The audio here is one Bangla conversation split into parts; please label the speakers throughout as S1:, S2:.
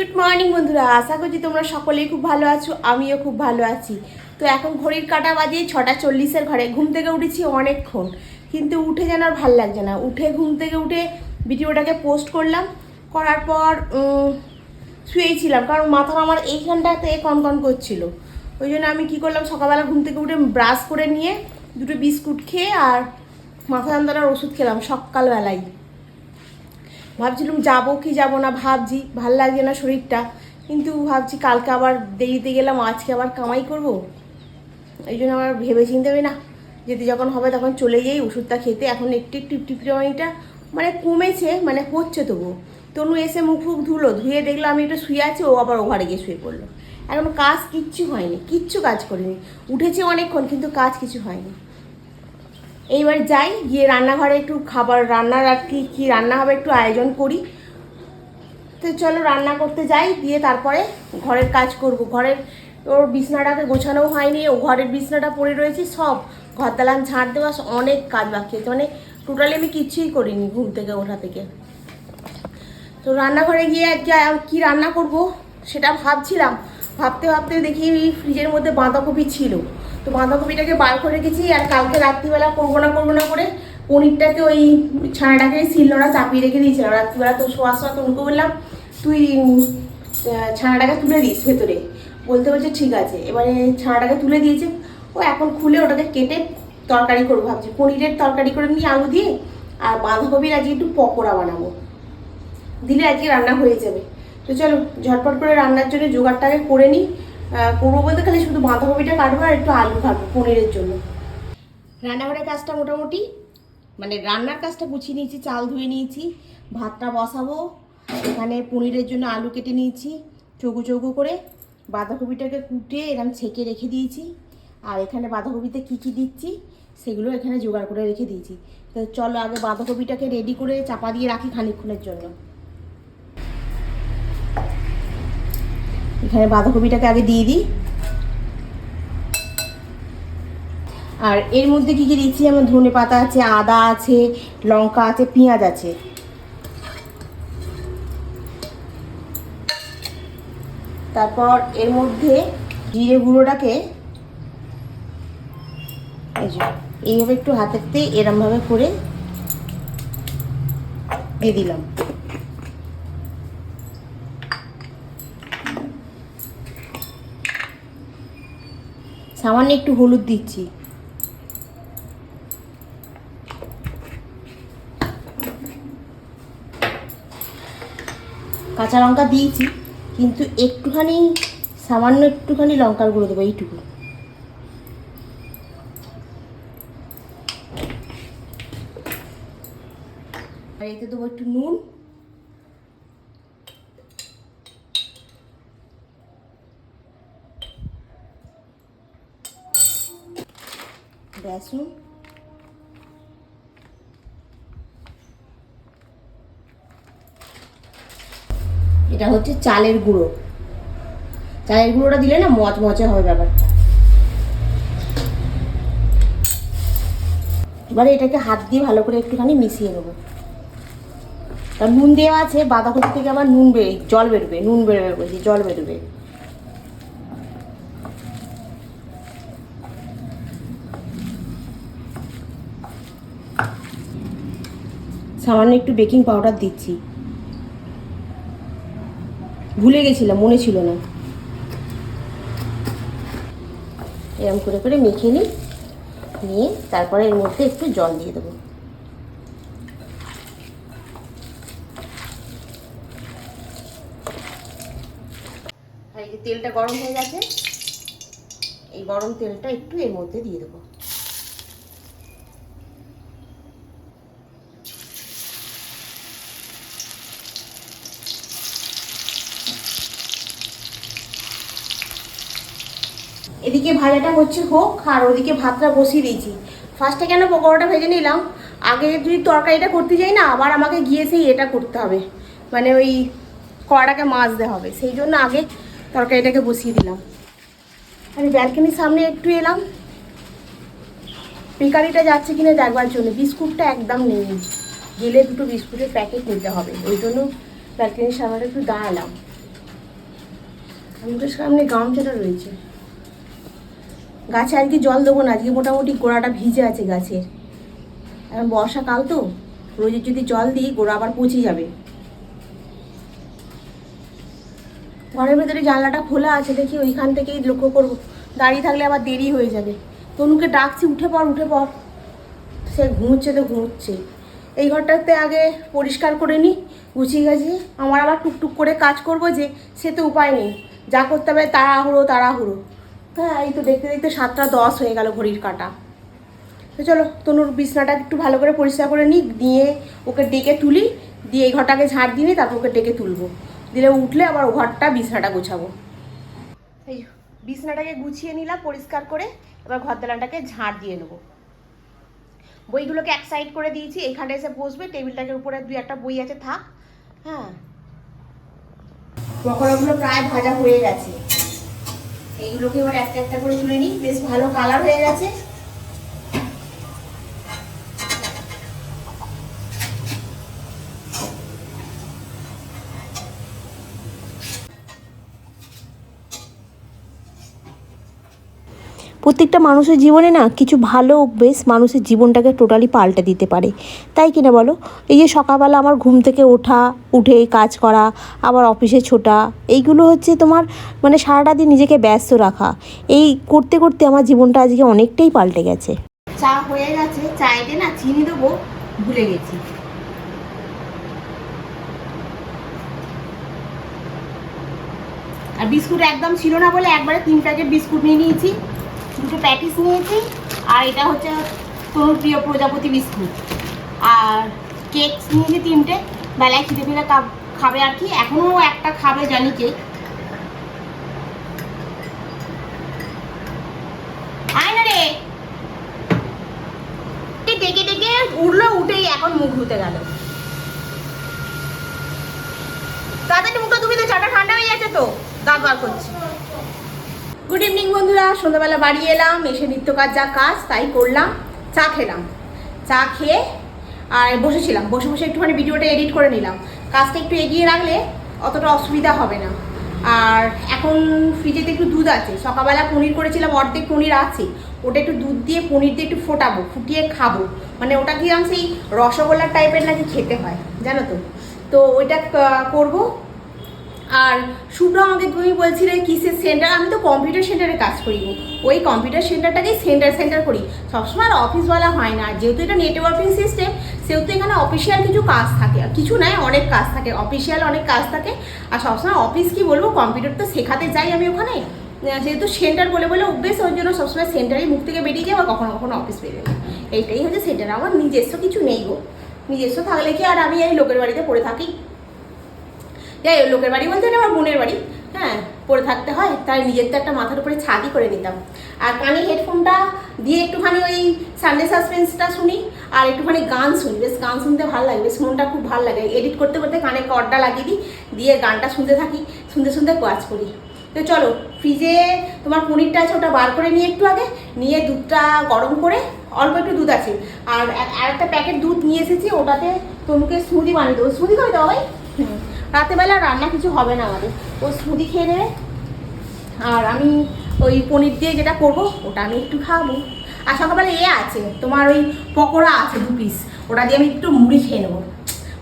S1: গুড মর্নিং বন্ধুরা। আশা করছি তোমরা সকলেই খুব ভালো আছো, আমিও খুব ভালো আছি। তো এখন ঘড়ির কাটা বাজে ছটা চল্লিশের ঘরে, ঘুম থেকে উঠেছি অনেকক্ষণ। কিন্তু উঠে যেন আর ভালো লাগছে না। উঠে ঘুম থেকে উঠে ভিডিওটাকে পোস্ট করলাম। করার পর শুয়েছিলাম। কারণ মাথা আমার এইখানটাতে কনকন করছিল। ওই জন্য আমি কি করলাম, সকালবেলা ঘুম থেকে উঠে ব্রাশ করে নিয়ে দুটো বিস্কুট খেয়ে আর মাথা যন্ত্রণার ওষুধ খেলাম সকালবেলায়। ভাবছিলাম যাব কি যাব না, ভাবছি, ভালো লাগছে না শরীরটা। কিন্তু ভাবছি কালকে আবার দেরিতে গেলাম, আজকে আবার কামাই করব। এই জন্য আমার ভেবে চিনতে হবে না, যেতে যখন হবে তখন চলে যাই, ওষুধটা খেতে। এখন একটু একটু টিপটিপিটা মানে কমেছে মানে হচ্ছে তবু। তনু এসে মুখ ফুক ধুলো, ধুয়ে দেখল আমি একটু শুয়ে আছি, ও আবার ওভারে গিয়ে শুয়ে পড়ল। এখন কাজ কিচ্ছু হয়নি, কিচ্ছু কাজ করিনি। উঠেছে অনেকক্ষণ, কিন্তু কাজ কিছু হয়নি। এইবার যাই, গিয়ে রান্নাঘরে একটু খাবার, রান্নার আর কি, কী রান্না হবে একটু আয়োজন করি। তো চলো রান্না করতে যাই, দিয়ে তারপরে ঘরের কাজ করব। ঘরের ওর বিছনাটাকে গোছানো হয়নি, ও ঘরের বিছনাটা পড়ে রয়েছে সব। ঘর দালান ঝাড় দেওয়া অনেক কাজ বাকি আছে মানে টোটালি আমি কিচ্ছুই করিনি ঘুম থেকে ওঠা থেকে। তো রান্নাঘরে গিয়ে আজকে কী রান্না করব সেটা ভাবছিলাম। ভাবতে ভাবতে দেখি ফ্রিজের মধ্যে বাঁধাকপি ছিল। তো বাঁধাকপিটাকে বার করে রেখেছি আর কালকে রাত্রিবেলা করব না করব না করে পনিরটাকে ওই ছানাটাকে শিলনোড়া চাপিয়ে রেখে দিয়েছিলাম। রাত্রিবেলা তো শোয়ার সময় তনুকে বললাম, তুই ছানাটাকে তুলে দিস ভেতরে। বলতে বলছে, ঠিক আছে। এবারে ছানাটাকে তুলে দিয়েছে। ও এখন খুলে ওটাকে কেটে তরকারি করব ভাবছি। পনিরের তরকারি করে নিয়ে আলু দিয়ে আর বাঁধাকপির আজকে একটু পকোড়া বানাবো। দিলে আজকে রান্না হয়ে যাবে। তো চলো, ঝটপট করে রান্নার জন্য জোগাড়টাকে করে নিই। করব বলতে খালি শুধু বাঁধাকপিটা কাটবো আর একটু আলু কাটবো পনিরের জন্য। রান্নাঘরের কাজটা মোটামুটি মানে রান্নার কাজটা গুছিয়ে নিয়েছি, চাল ধুয়ে নিয়েছি, ভাতটা বসাবো, এখানে পনিরের জন্য আলু কেটে নিয়েছি, চৌকো চৌকো করে, বাঁধাকপিটাকে কুটে এরকম ছেঁকে রেখে দিয়েছি, আর এখানে বাঁধাকপিতে কী কী দিচ্ছি সেগুলো এখানে জোগাড় করে রেখে দিয়েছি। তো চলো আগে বাঁধাকপিটাকে রেডি করে চাপা দিয়ে রাখি খানিকক্ষণের জন্য। এখানে বাঁধাকপিটাকে আগে দিয়ে দিই। আর এর মধ্যে কী কী দিচ্ছি? যেমন ধনে পাতা আছে, আদা আছে, লঙ্কা আছে, পেঁয়াজ আছে। তারপর এর মধ্যে জিরে গুঁড়োটাকে এইভাবে একটু হাতেতে এরমভাবে করে দিয়ে দিলাম। সামান্য একটু হলুদ দিচ্ছি। কাঁচা লঙ্কা দিয়েছি, কিন্তু একটুখানি, সামান্য একটুখানি লঙ্কার গুঁড়ো দেবো এইটুকু। এতে দেবো একটু নুন। বেসন। এটা হচ্ছে চালের গুঁড়ো। চালের গুঁড়োটা দিলে না মচ মচে হবে ব্যাপারটা। এবারে এটাকে হাত দিয়ে ভালো করে একটুখানি মিশিয়ে নেব। কারণ নুন দেওয়া আছে, বাঁধাকপি থেকে আবার নুন বেরোয় জল বেরোবে, নুন বেরোবে বলছি, জল বেরোবে। সামান্য একটু বেকিং পাউডার দিচ্ছি। ভুলে গেছিলাম, মনে ছিল না। এরম করে করে মেখে নিই, নিয়ে তারপরে এর মধ্যে একটু জল দিয়ে দেবো। তেলটা গরম হয়ে গেছে, এই গরম তেলটা একটু এর মধ্যে দিয়ে দেবো। এদিকে ভাজাটা হচ্ছে হোক, আর ওদিকে ভাতটা বসিয়ে দিয়েছি। ফার্স্টে কেন পকোড়াটা ভেজে নিলাম? আগে যদি তরকারিটা করতে যাই না, আবার আমাকে গিয়ে সেই এটা করতে হবে। মানে ওই কড়াটাকে মাজতে হবে। সেই জন্য আগে তরকারিটাকে বসিয়ে দিলাম। আমি ব্যালকনির সামনে একটু এলাম। বেকারিটা যাচ্ছে কিনা দেখবার জন্য। বিস্কুটটা একদম নেই। গেলে দুটো বিস্কুটের প্যাকেট নিতে হবে। ওই জন্য ব্যালকনির সামনে একটু দাঁড়ালাম। মুখের সামনে গামছাটা রয়েছে। গাছে আজকে জল দেবো না, আজকে মোটামুটি গোড়াটা ভিজে আছে গাছের এখন বর্ষাকাল তো রোজের যদি জল দিই, গোড়া আবার পচে যাবে। ঘরের ভেতরে জানলাটা খোলা আছে, দেখি ওইখান থেকেই লক্ষ্য করব। দাঁড়িয়ে থাকলে আবার দেরি হয়ে যাবে। তনুকে ডাকছি, উঠে পড় উঠে পড়। সে ঘুমোচ্ছে তো ঘুমোচ্ছে। এই ঘরটাতে আগে পরিষ্কার করে নিই গুছিয়ে গেছি। আমার আবার টুকটুক করে কাজ করব যে, সে তো উপায় নেই। যা করতে হবে তাড়াহুড়ো তাড়াহুড়ো। হ্যাঁ এই তো দেখতে দেখতে সাতটা দশ হয়ে গেল ঘড়ির কাটা। তো চলো, তনুর বিছনাটা একটু ভালো করে পরিষ্কার করে নিই দিয়ে ওকে ডেকে তুলি, দিয়ে এই ঘরটাকে ঝাড় দিয়ে তারপর ওকে ডেকে তুলবো। দিলে উঠলে আবার ও ঘরটা, বিছনাটা গোছাবো। এই বিছনাটাকে গুছিয়ে নিলাম পরিষ্কার করে, এবার ঘর দালানটাকে ঝাড় দিয়ে নেব। বইগুলোকে এক সাইড করে দিয়েছি এখানে এসে বসবে, টেবিলটাকে উপরে দুই একটা বই আছে, থাক। হ্যাঁ। পকোড়াগুলো প্রায় ভাজা হয়ে গেছে। এইগুলোকে এবার একটা একটা করে তুলে নিই। বেশ ভালো কালার হয়ে গেছে।
S2: প্রত্যেকটা মানুষের জীবনে না কিছু ভালো অভ্যেস মানুষের জীবনটাকে টোটালি পাল্টে দিতে পারে। তাই কিনা বলো? এই যে সকালবেলা আমার ঘুম থেকে ওঠা, উঠে কাজ করা, আবার অফিসে ছোটা, এইগুলো হচ্ছে তোমার মানে সারাটা দিন নিজেকে ব্যস্ত রাখা। এই করতে করতে আমার জীবনটা আজকে অনেকটাই পাল্টে গেছে।
S1: চা হয়ে গেছে, চাইতে না চিনি দেবো, ভুলে গেছি। আর বিস্কুট একদম ছিল না বলে একবারে তিন প্যাকেট বিস্কুট নিয়ে নিয়েছি। দুটো প্যাটিস নিয়েছি, আর এটা হচ্ছে তোর প্রিয় প্রজাপতি বিস্কুট। আর কেক নিয়েছি তিনটে, বেলায় খিদে ফিরে খাবে আর কি এখনও একটা খাবে জানি কেক ডেকে উঠল উঠেই এখন মুখ ধুতে গেল। তাড়াতাড়ি মুখটা তুমি তো, চাটা ঠান্ডা হয়ে যাচ্ছে তো। বার করছি। গুড ইভিনিং বন্ধুরা। সন্ধ্যাবেলা বাড়ি এলাম, এসে নিত্য কাজ যা কাজ, তাই করলাম। চা খেলাম। চা খেয়ে আর বসেছিলাম। বসে বসে একটুখানি ভিডিওটা এডিট করে নিলাম। কাজটা একটু এগিয়ে রাখলে অতটা অসুবিধা হবে না। আর এখন ফ্রিজেতে একটু দুধ আছে। সকালবেলা পনির করেছিলাম, অর্ধেক পনির আছে। ওটা একটু দুধ দিয়ে পনির দিয়ে একটু ফোটাবো, ফুটিয়ে খাব। মানে ওটা কি আমি সেই রসগোল্লার টাইপের নাকি খেতে হয়, জানো তো? তো ওইটা করব। আর শুভ্র আমাকে তুমি বলছিলে কিসের সেন্টার আমি তো কম্পিউটার সেন্টারে কাজ করি ওই কম্পিউটার সেন্টারটাকেই সেন্টার সেন্টার করি। সবসময় অফিসওয়ালা হয় না। যেহেতু এটা নেটওয়ার্কিং সিস্টেম সেহেতু এখানে অফিসিয়াল কিছু কাজ থাকে। আর কিছু নয়, অনেক কাজ থাকে। অফিসিয়াল অনেক কাজ থাকে। আর সবসময় অফিস কি বলব কম্পিউটার তো শেখাতে যাই আমি ওখানে। যেহেতু সেন্টার বলে বলে অভ্যেস, ওই জন্য সবসময় সেন্টারেই মুখ থেকে বেরিয়ে যাই আবার কখনো কখনো অফিস বেরিয়ে। যাই এইটাই হচ্ছে সেন্টার আমার নিজস্ব কিছু নেই গো। নিজস্ব থাকলে কি আর আমি এই লোকের বাড়িতে পড়ে থাকি? যাই লোকের বাড়ি বলতে এটা আমার বোনের বাড়ি। হ্যাঁ পরে থাকতে হয়, তাই নিজের তো একটা মাথার উপরে ছাদই করে নিতাম। আর কানে হেডফোনটা দিয়ে একটুখানি ওই সানডে সাসপেন্সটা শুনি, আর একটুখানি গান শুনি। বেশ গান শুনতে ভালো লাগে, বেশ মনটা খুব ভালো লাগে। এডিট করতে করতে কানে কর্ডটা লাগিয়ে দিই, দিয়ে গানটা শুনতে থাকি, শুনতে শুনতে কাজ করি। তো চলো ফ্রিজে তোমার পনিরটা আছে, ওটা বার করে নিয়ে একটু আগে। নিয়ে দুধটা গরম করে অল্প একটু দুধ আছে। আর আর একটা প্যাকেট দুধ নিয়ে এসেছি, ওটাতে তোমাকে স্মুদি বানিয়ে দেবো। স্মুদি করে দেবো ভাই। হুম। রাতেবেলা রান্না কিছু হবে না আমাদের। ও স্মুদি খেয়ে নেবে। আর আমি ওই পনির দিয়ে যেটা করব, ওটা আমি একটু খাব। আর সকালবেলা এ আছে, তোমার ওই পকোড়া আছে দু পিস ওটা দিয়ে আমি একটু মুড়ি খেয়ে নেব।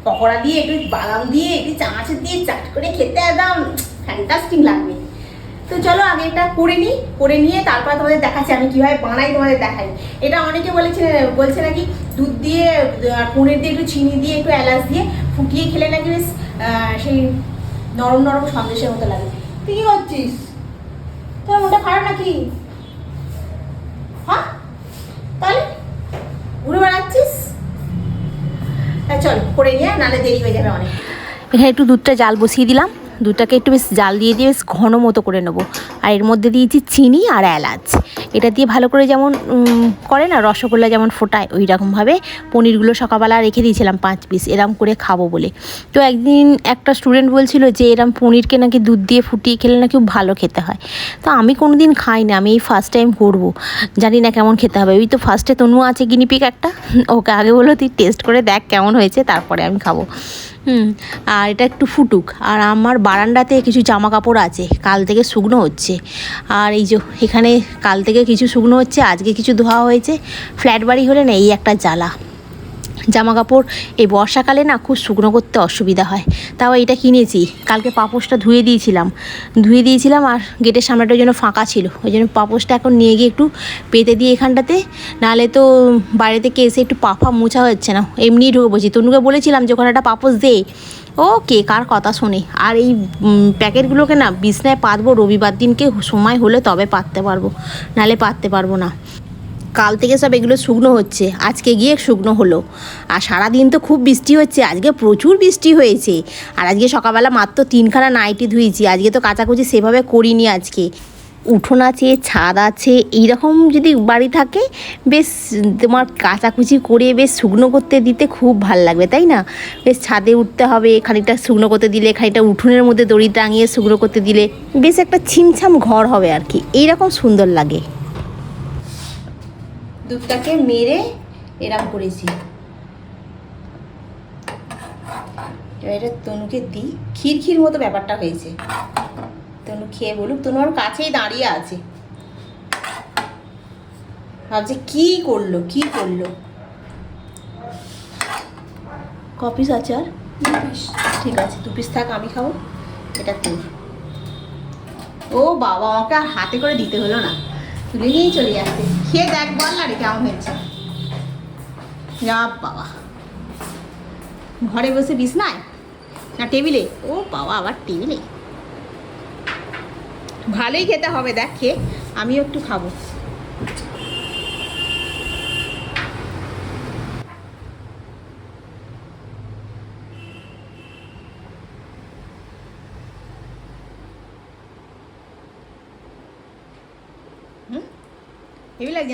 S1: পকোড়া দিয়ে একটু বাদাম দিয়ে, একটু চানাচুর দিয়ে চাট করে খেতে একদম ফ্যান্টাস্টিং লাগবে। তো চলো আগে এটা করে নিই, করে নিয়ে তারপরে তোমাদের দেখাচ্ছি আমি কীভাবে বানাই, তোমাদের দেখাই। এটা অনেকে বলেছে, বলছে নাকি দুধ দিয়ে পনির দিয়ে একটু চিনি দিয়ে, একটু এলাচ দিয়ে ফুটিয়ে খেলে নাকি বেশ সেই নরম নরম সন্দেশের মতো লাগে। তুই কী করছিস? তোর মনটা খারাপ নাকি? হ্যাঁ? তাহলে ঘুরে বেড়াচ্ছিস? চল, করে নিয়ে নাহলে দেরি হয়ে যাবে অনেক।
S2: এখানে একটু দুধটা জাল বসিয়ে দিলাম। দুধটাকে একটু বেশ জাল দিয়ে দিয়ে বেশ ঘন মতো করে নেব। আর এর মধ্যে দিয়েছি চিনি আর এলাচ। এটা দিয়ে ভালো করে যেমন করে না, রসগোল্লা যেমন ফোটায় ওই রকমভাবে পনিরগুলো সকালবেলা রেখে দিয়েছিলাম পাঁচ পিস এরম করে খাব বলে। তো একদিন একটা স্টুডেন্ট বলছিল যে, এরম পনিরকে নাকি দুধ দিয়ে ফুটিয়ে খেলে নাকি ভালো খেতে হয়। তো আমি কোনো দিন খাই না, আমি এই ফার্স্ট টাইম করব। জানি না কেমন খেতে হবে। ওই তো ফার্স্টে তনু আছে গিনিপিক একটা, ওকে আগে বলো তুই টেস্ট করে দেখ কেমন হয়েছে, তারপরে আমি খাব। হুম, আর এটা একটু ফুটুক। আর আমার বারান্দাতে কিছু জামা কাপড় আছে, কাল থেকে শুকনো হচ্ছে। আর এই যে এখানে কাল থেকে কিছু শুকনো হচ্ছে, আজকে কিছু ধোয়া হয়েছে। ফ্ল্যাট বাড়ি হলে না এই একটা জ্বালা। জামা কাপড় এই বর্ষাকালে না খুব শুকনো করতে অসুবিধা হয়। তাও এটা কিনেছি। কালকে পাপোশটা ধুয়ে দিয়েছিলাম। ধুয়ে দিয়েছিলাম আর গেটের সামনেটা জন্য ফাঁকা ছিল। ওই জন্য পাপোশটা এখন নিয়ে গিয়ে একটু পেতে দিই এখানটাতে। নাহলে তো বাইরে থেকে এসে একটু পাফা মোছা হচ্ছে না। এমনিই ঢুকে বলছি তনুকে বলেছিলাম যে, ওখানে একটা পাপোশ দে। ও কে কার কথা শোনে? আর এই প্যাকেটগুলোকে না বিছনায় পাতবো, রবিবার দিনকে সময় হলে তবে পাততে পারব। নাহলে পাততে পারব না। কাল থেকে সব এগুলো শুকনো হচ্ছে। আজকে গিয়ে শুকনো হলো। আর সারাদিন তো খুব বৃষ্টি হচ্ছে। আজকে প্রচুর বৃষ্টি হয়েছে। আর আজকে সকালবেলা মাত্র তিনখানা নাইটি ধুয়েছি আজকে তো কাচাকুচি সেভাবে করিনি আজকে। উঠোন আছে, ছাদ আছে, এইরকম যদি বাড়ি থাকে, বেশ তোমার কাচাকুচি করে বেশ শুকনো করতে দিতে খুব ভালো লাগবে, তাই না? বেশ ছাদে উঠতে হবে, খানিকটা শুকনো করতে দিলে, খানিকটা উঠোনের মধ্যে দড়ি টাঙিয়ে শুকনো করতে দিলে বেশ একটা ছিমছাম ঘর হবে আর কি, এইরকম সুন্দর লাগে। দুধটাকে মেরে এরম করেছি। এবার এটা তনুকে দিই। ক্ষীর মতো ব্যাপারটা হয়েছে। তনু খেয়ে বলুক তনু ওর কাছেই দাঁড়িয়ে আছে। ভাবছে কি করল কি করল? কপিস আছে আর ঠিক আছে দু পিস থাক আমি খাব। এটা তোর। ও বাবা আমাকে আর হাতে করে দিতে হলো না। তুলে নিয়েই চলে যাচ্ছে। খেয়ে দেখ বল না রে কেমন হয়েছে? যা বাবা। ঘরে বসে বিছনায়? না টেবিলে? ও বাবা আবার টেবিলে। ভালোই খেতে হবে, দেখ আমিও একটু খাব।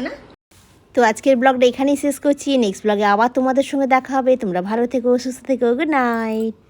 S2: না? তো আজকের ব্লগটা এখানেই শেষ করছি। নেক্সট ব্লগে আবার তোমাদের সঙ্গে দেখা হবে। তোমরা ভালো থেকো, সুস্থ থেকো, গুড নাইট।